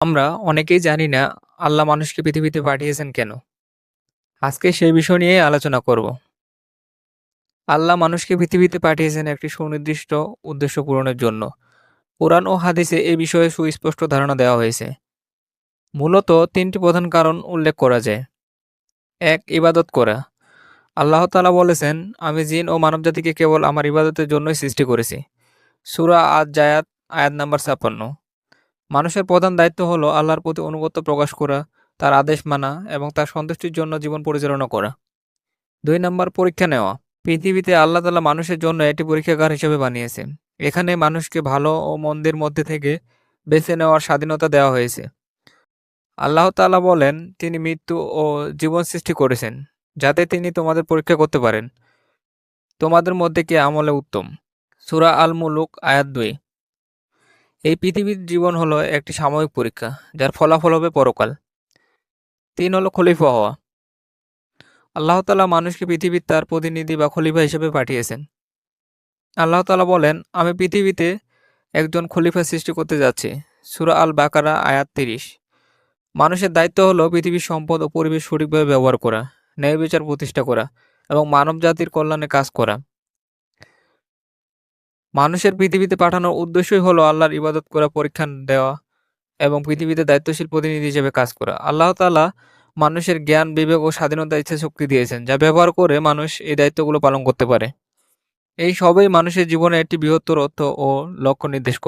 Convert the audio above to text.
আমরা অনেকেই জানি না আল্লাহ মানুষকে পৃথিবীতে পাঠিয়েছেন কেন। আজকে সেই বিষয় নিয়ে আলোচনা করব। আল্লাহ মানুষকে পৃথিবীতে পাঠিয়েছেন একটি সুনির্দিষ্ট উদ্দেশ্য পূরণের জন্য। কোরআন ও হাদিসে এ বিষয়ে সুস্পষ্ট ধারণা দেওয়া হয়েছে। মূলত তিনটি প্রধান কারণ উল্লেখ করা যায়। এক, ইবাদত করা। আল্লাহ তালা বলেছেন, আমি জিন ও মানবজাতিকে কেবল আমার ইবাদতের জন্যই সৃষ্টি করেছি। সুরা আজ জায়াত আয়াত নাম্বার ছাপ্পান্ন। মানুষের প্রধান দায়িত্ব হলো আল্লাহর প্রতি অনুগত্য প্রকাশ করা, তার আদেশ মানা এবং তার সন্তুষ্টির জন্য জীবন পরিচালনা করা। দুই নম্বর পরীক্ষা নেওয়া। পৃথিবীতে আল্লাহ তালা মানুষের জন্য একটি পরীক্ষাগার হিসেবে বানিয়েছে। এখানে মানুষকে ভালো ও মন্দের মধ্যে থেকে বেছে নেওয়ার স্বাধীনতা দেওয়া হয়েছে। আল্লাহ তাআলা বলেন, তিনি মৃত্যু ও জীবন সৃষ্টি করেছেন, যাতে তিনি তোমাদের পরীক্ষা করতে পারেন। তোমাদের মধ্যে কে আমলে উত্তম? সূরা আল মুলুক আয়াত দুই। এই পৃথিবীর জীবন হলো একটি সাময়িক পরীক্ষা, যার ফলাফল হবে পরকাল। তিন হলো খলিফা হওয়া। আল্লাহ তাআলা মানুষকে পৃথিবীর তার প্রতিনিধি বা খলিফা হিসেবে পাঠিয়েছেন। আল্লাহ তালা বলেন, আমি পৃথিবীতে একজন খলিফা সৃষ্টি করতে যাচ্ছি। সূরা আল বাকারা আয়াত তিরিশ। মানুষের দায়িত্ব হলো পৃথিবীর সম্পদ ও পরিবেশ সঠিকভাবে ব্যবহার করা ন্যায় বিচার প্রতিষ্ঠা করা এবং মানব জাতির কল্যাণে কাজ করা। মানুষের পৃথিবীতে পাঠানোর উদ্দেশ্যই হলো আল্লাহর ইবাদত করা, পরীক্ষা দেওয়া এবং পৃথিবীতে দায়িত্বশীল প্রতিনিধি হিসেবে কাজ করা। আল্লাহ তালা মানুষের জ্ঞান, বিবেক ও স্বাধীনতা ইচ্ছা শক্তি দিয়েছেন, যা ব্যবহার করে মানুষ এই দায়িত্বগুলো পালন করতে পারে। এই সবই মানুষের জীবনে একটি বৃহত্তর অর্থ ও লক্ষ্য নির্দেশ করে।